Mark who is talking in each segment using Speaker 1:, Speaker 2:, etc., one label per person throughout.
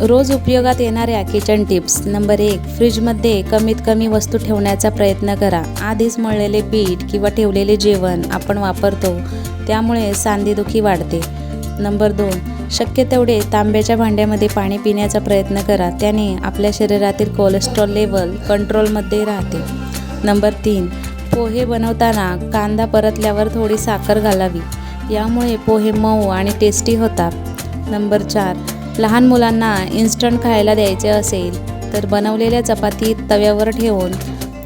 Speaker 1: रोज उपयोगात येणाऱ्या kitchen tips number एक फ्रीजमध्ये कमीत कमी वस्तू ठेवण्याचा प्रयत्न करा. आधीच मळलेले पीठ किंवा ठेवलेले जेवण आपण वापरतो त्यामुळे सांधेदुखी वाढते. नंबर दोन शक्य तेवढे तांब्याच्या भांड्यामध्ये पाणी पिण्याचा प्रयत्न करा. त्याने आपल्या शरीरातील कोलेस्ट्रॉल लेवल कंट्रोलमध्ये राहते. नंबर तीन पोहे बनवताना कांदा परतल्यावर थोडी साखर घालावी. यामुळे पोहे मऊ आणि टेस्टी होतात. नंबर चार लहान मुलांना इन्स्टंट खायला द्यायचे असेल तर बनवलेल्या चपाती तव्यावर ठेवून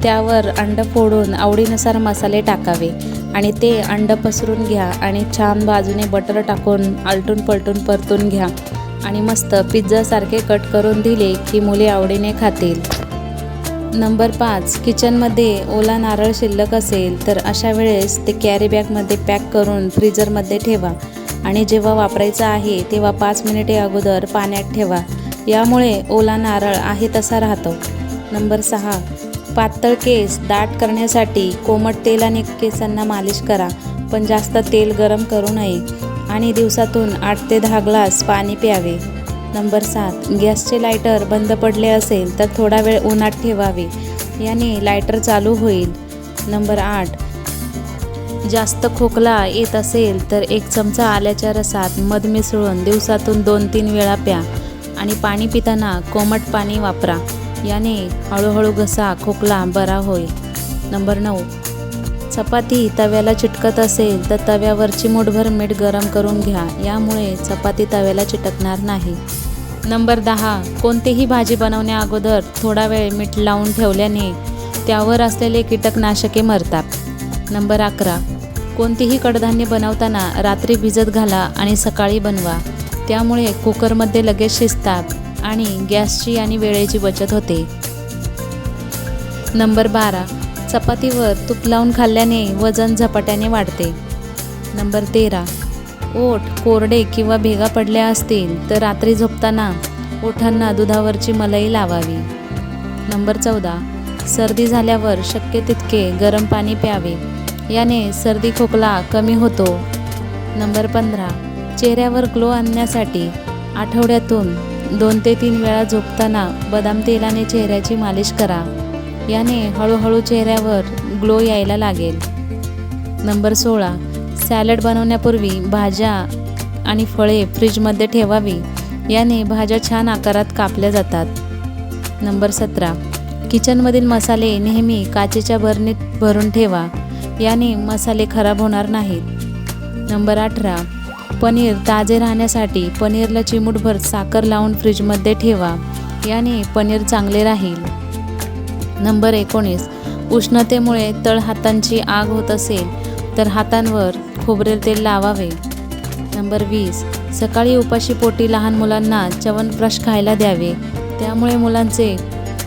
Speaker 1: त्यावर अंड फोडून आवडीनुसार मसाले टाकावे आणि ते अंड पसरून घ्या आणि छान बाजूने बटर टाकून आलटून पलटून परतून घ्या आणि मस्त पिझ्झासारखे कट करून दिले की मुले आवडीने खातील. नंबर पाच किचनमध्ये ओला नारळ शिल्लक असेल तर अशा वेळेस ते कॅरी बॅगमध्ये पॅक करून फ्रीजरमध्ये ठेवा. आणि जेव्हा वापरायचं आहे तेव्हा पाच मिनिटे अगोदर पाण्यात ठेवा. यामुळे ओला नारळ आहे तसा राहतो. नंबर सहा. पातळ केस दाट करण्यासाठी कोमट तेल आणि केसांना मालिश करा पण जास्त तेल गरम करू नये आणि दिवसातून आठ ते दहा ग्लास पाणी प्यावे. नंबर सात. गॅसचे लायटर बंद पडले असेल तर थोडा वेळ उन्हात ठेवावे. याने लायटर चालू होईल. नंबर आठ. जास्त खोकला येत असेल तर एक चमचा आल्याच्या रसात मध मिसळून दिवसातून दोन तीन वेळा प्या आणि पाणी पिताना कोमट पाणी वापरा. याने हळूहळू घसा खोकला बरा होईल. नंबर नऊ. चपाती तव्याला चिटकत असेल तर तव्यावरची मुठभर मीठ गरम करून घ्या. यामुळे चपाती तव्याला चिटकणार नाही. नंबर दहा. कोणतीही भाजी बनवण्या अगोदर थोडा वेळ मीठ लावून ठेवल्याने त्यावर असलेले कीटकनाशके मरतात. नंबर अकरा. कोणतीही कडधान्य बनवताना रात्री भिजत घाला आणि सकाळी बनवा. त्यामुळे कुकरमध्ये लगेच शिजतात आणि गॅसची आणि वेळेची बचत होते. नंबर बारा. चपातीवर तूप लावून खाल्ल्याने वजन झपाट्याने वाढते. नंबर तेरा. ओठ कोरडे किंवा भेगा पडल्या असतील तर रात्री झोपताना ओठांना दुधावरची मलई लावावी. नंबर चौदा. सर्दी झाल्यावर शक्य तितके गरम पाणी प्यावे. याने सर्दी खोकला कमी होतो. नंबर पंधरा चेहऱ्यावर ग्लो आणण्यासाठी आठवड्यातून दोन ते तीन वेळा झोपताना बदाम तेलाने चेहऱ्याची मालिश करा. याने हळूहळू चेहऱ्यावर ग्लो यायला लागेल. नंबर सोळा सॅलड बनवण्यापूर्वी भाज्या आणि फळे फ्रीजमध्ये ठेवावी. याने भाज्या छान आकारात कापल्या जातात. नंबर सतरा किचनमधील मसाले नेहमी काचेच्या भरणीत भरून ठेवा. याने मसाले खराब होणार नाहीत. नंबर अठरा पनीर ताजे राहण्यासाठी पनीरला चिमूटभर साखर लावून फ्रीजमध्ये ठेवा याने पनीर चांगले राहील. नंबर एकोणीस उष्णतेमुळे तळहातांची आग होत असेल तर हातांवर खोबरेल तेल लावावे. नंबर वीस सकाळी उपाशी पोटी लहान मुलांना च्यवनप्राश खायला द्यावे. त्यामुळे मुलांचे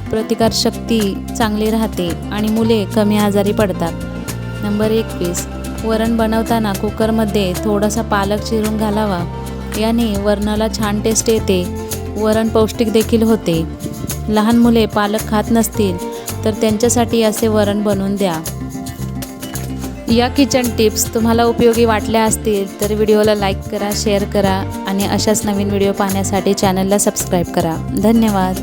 Speaker 1: प्रतिकारशक्ती चांगली राहते आणि मुले कमी आजारी पडतात. नंबर एकवीस वरण बनवताना कुकरमध्ये थोडासा पालक चिरून घालावा. याने वरणाला छान टेस्ट येते. वरण पौष्टिक देखील होते. लहान मुले पालक खात नसतील तर त्यांच्यासाठी असे वरण बनवून द्या. या किचन टिप्स तुम्हाला उपयोगी वाटल्या असतील तर व्हिडिओला लाईक करा शेअर करा आणि अशाच नवीन व्हिडिओ पाहण्यासाठी चॅनलला सबस्क्राईब करा. धन्यवाद.